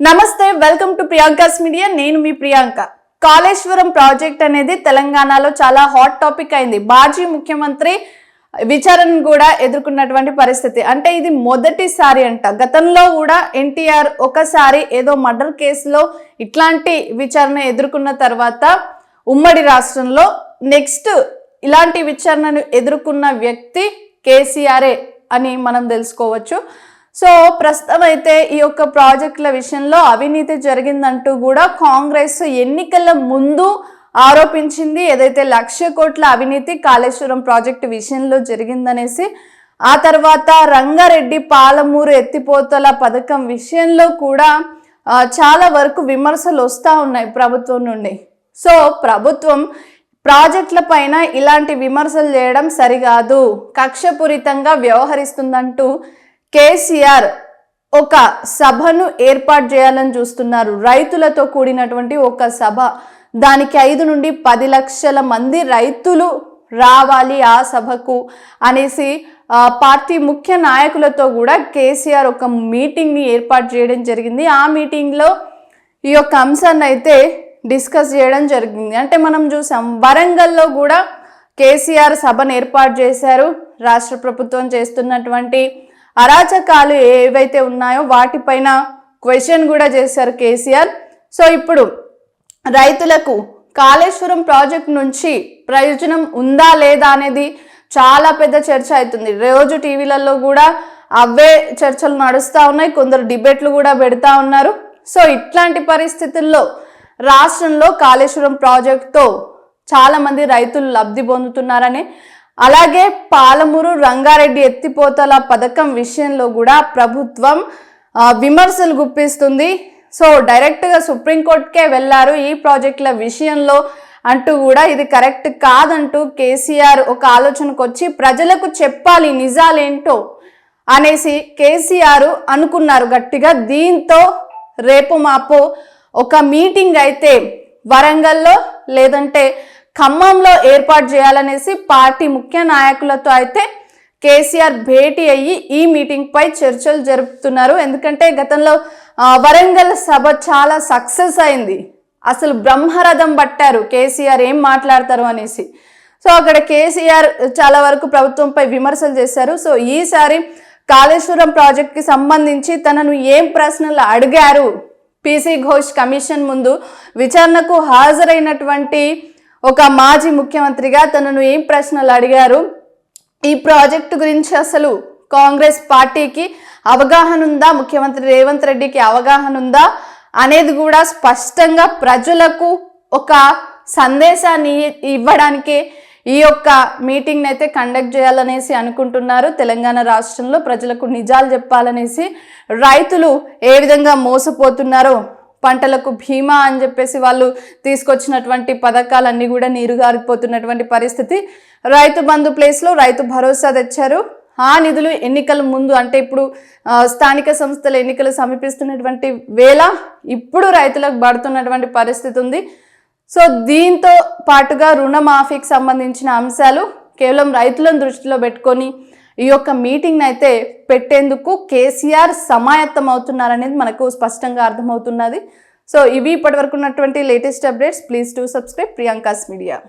నమస్తే welcome to Priyanka's media. నేను మీ Priyanka. Kaleshwaram project అనేది తెలంగాణలో చాలా హాట్ టాపిక్ అయింది. మాజీ ముఖ్యమంత్రి విచారణ కూడా ఎదుర్కొన్నటువంటి పరిస్థితి. అంటే ఇది మొదటిసారి అంట. గతంలో కూడా ఎన్టీఆర్ ఒకసారి ఏదో మర్డర్ కేసులో ఇట్లాంటి విచారణ ఎదుర్కొన్న తర్వాత ఉమ్మడి రాష్ట్రంలో నెక్స్ట్ ఇలాంటి విచారణను ఎదుర్కొన్న వ్యక్తి కేసీఆరే అని మనం తెలుసుకోవచ్చు. సో ప్రస్తుతం అయితే ఈ యొక్క ప్రాజెక్టుల విషయంలో అవినీతి జరిగిందంటూ కూడా కాంగ్రెస్ ఎన్నికల ముందు ఆరోపించింది. ఏదైతే లక్ష కోట్ల అవినీతి కాళేశ్వరం ప్రాజెక్టు విషయంలో జరిగిందనేసి ఆ తర్వాత రంగారెడ్డి పాలమూరు ఎత్తిపోతల పథకం విషయంలో కూడా చాలా వరకు విమర్శలు వస్తూ ఉన్నాయి ప్రభుత్వం నుండి. సో ప్రభుత్వం ప్రాజెక్టుల పైన ఇలాంటి విమర్శలు చేయడం సరికాదు. కక్షపూరితంగా వ్యవహరిస్తుందంటూ కేసీఆర్ ఒక సభను ఏర్పాటు చేయాలని చూస్తున్నారు. రైతులతో కూడినటువంటి ఒక సభ. దానికి ఐదు నుండి పది లక్షల మంది రైతులు రావాలి ఆ సభకు అనేసి పార్టీ ముఖ్య నాయకులతో కూడా కేసీఆర్ ఒక మీటింగ్ని ఏర్పాటు చేయడం జరిగింది. ఆ మీటింగ్లో ఈ యొక్క అంశాన్ని అయితే డిస్కస్ చేయడం జరిగింది. అంటే మనం చూసాం వరంగల్లో కూడా కేసీఆర్ సభను ఏర్పాటు చేశారు. రాష్ట్ర ప్రభుత్వం చేస్తున్నటువంటి అరాచకాలు ఏవైతే ఉన్నాయో వాటిపైన క్వశ్చన్ కూడా చేశారు కేసీఆర్. సో ఇప్పుడు రైతులకు కాళేశ్వరం ప్రాజెక్ట్ నుంచి ప్రయోజనం ఉందా లేదా అనేది చాలా పెద్ద చర్చ అవుతుంది. రోజు టీవీలలో కూడా అవే చర్చలు నడుస్తూ ఉన్నాయి. కొందరు డిబేట్లు కూడా పెడతా ఉన్నారు. సో ఇట్లాంటి పరిస్థితుల్లో రాష్ట్రంలో కాళేశ్వరం ప్రాజెక్ట్తో చాలామంది రైతులు లబ్ధి పొందుతున్నారని అలాగే పాలమూరు రంగారెడ్డి ఎత్తిపోతల పథకం విషయంలో కూడా ప్రభుత్వం విమర్శలు గుప్పిస్తుంది. సో డైరెక్ట్గా సుప్రీంకోర్టుకే వెళ్ళారు ఈ ప్రాజెక్టుల విషయంలో అంటూ కూడా ఇది కరెక్ట్ కాదంటూ కేసీఆర్ ఒక ఆలోచనకు వచ్చి ప్రజలకు చెప్పాలి నిజాలేంటో అనేసి కేసీఆర్ అనుకున్నారు గట్టిగా. దీంతో రేపు మాపు ఒక మీటింగ్ అయితే వరంగల్లో లేదంటే ఖమ్మంలో ఏర్పాటు చేయాలనేసి పార్టీ ముఖ్య నాయకులతో అయితే కేసీఆర్ భేటీ అయ్యి ఈ మీటింగ్ పై చర్చలు జరుపుతున్నారు. ఎందుకంటే గతంలో వరంగల్ సభ చాలా సక్సెస్ అయింది. అసలు బ్రహ్మరథం పట్టారు కేసీఆర్ ఏం మాట్లాడతారు అనేసి. సో అక్కడ కేసీఆర్ చాలా వరకు ప్రభుత్వంపై విమర్శలు చేశారు. సో ఈసారి కాళేశ్వరం ప్రాజెక్ట్కి సంబంధించి తనను ఏం ప్రశ్నలు అడిగారు పీసీ ఘోష్ కమిషన్ ముందు? విచారణకు హాజరైనటువంటి ఒక మాజీ ముఖ్యమంత్రిగా తనను ఏం ప్రశ్నలు అడిగారు? ఈ ప్రాజెక్టు గురించి అసలు కాంగ్రెస్ పార్టీకి అవగాహన ఉందా? ముఖ్యమంత్రి రేవంత్ రెడ్డికి అవగాహన ఉందా? అనేది కూడా స్పష్టంగా ప్రజలకు ఒక సందేశాన్ని ఇవ్వడానికి ఈ యొక్క మీటింగ్ అయితే కండక్ట్ చేయాలనేసి అనుకుంటున్నారు. తెలంగాణ రాష్ట్రంలో ప్రజలకు నిజాలు చెప్పాలనేసి రైతులు ఏ విధంగా మోసపోతున్నారో పంటలకు భీమా అని చెప్పేసి వాళ్ళు తీసుకొచ్చినటువంటి పథకాలన్నీ కూడా నీరుగారిపోతున్నటువంటి పరిస్థితి. రైతు బంధు ప్లేస్లో రైతు భరోసా తెచ్చారు. ఆ నిధులు ఎన్నికల ముందు అంటే ఇప్పుడు స్థానిక సంస్థల ఎన్నికలు సమీపిస్తున్నటువంటి వేళ ఇప్పుడు రైతులకు పడుతున్నటువంటి పరిస్థితి ఉంది. సో దీంతో పాటుగా రుణమాఫీకి సంబంధించిన అంశాలు కేవలం రైతులను దృష్టిలో పెట్టుకొని ఈ యొక్క మీటింగ్ అయితే పెట్టేందుకు కేసీఆర్ సమాయత్తం అవుతున్నారనేది మనకు స్పష్టంగా అర్థమవుతున్నది. సో ఇవి ఇప్పటివరకు ఉన్నటువంటి latest updates please to subscribe Priyanka's media